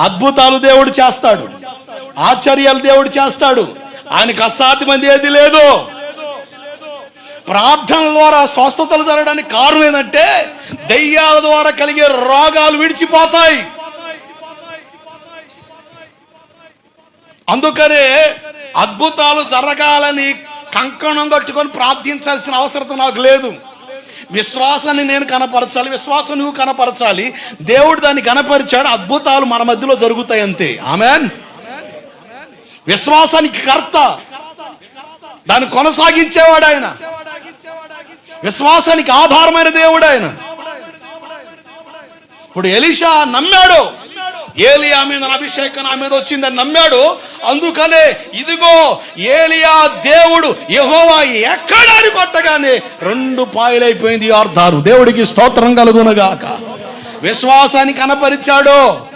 అద్భుతాలు దేవుడు చేస్తాడు. ఆశ్చర్యాలు దేవుడు చేస్తాడు. ఆయనకు అసాధ్యమైంది ఏది లేదు. ప్రార్థన ద్వారా స్వస్థతలు జరగడానికి కారణం ఏంటంటే దయ్యాల ద్వారా కలిగే రోగాలు విడిచిపోతాయి. అందుకనే అద్భుతాలు జరగాలని కంకణం కట్టుకొని ప్రార్థించాల్సిన అవసరం నాకు లేదు. విశ్వాసాన్ని నేను కనపరచాలి విశ్వాసం నువ్వు కనపరచాలి. దేవుడు దాన్ని కనపరిచాడు అద్భుతాలు మన మధ్యలో జరుగుతాయి అంతే. ఆమెన్? విశ్వాసానికి కర్త. దాన్ని కొనసాగించేవాడు ఆయన. విశ్వాసానికి ఆధారమైన దేవుడు ఆయన. ఇప్పుడు ఎలిషా నమ్మాడు. ఏలియా మీద అభిషేకం నా మీద వచ్చిందని నమ్మాడు. అందుకనే ఇదిగో ఏలియా దేవుడు యహోవా ఎక్కడాని కొట్టగానే రెండు పాయలైపోయింది ఆర్ధారు దేవుడికి స్తోత్రం కలుగునగాక. విశ్వాసాన్ని కనపరిచాడు.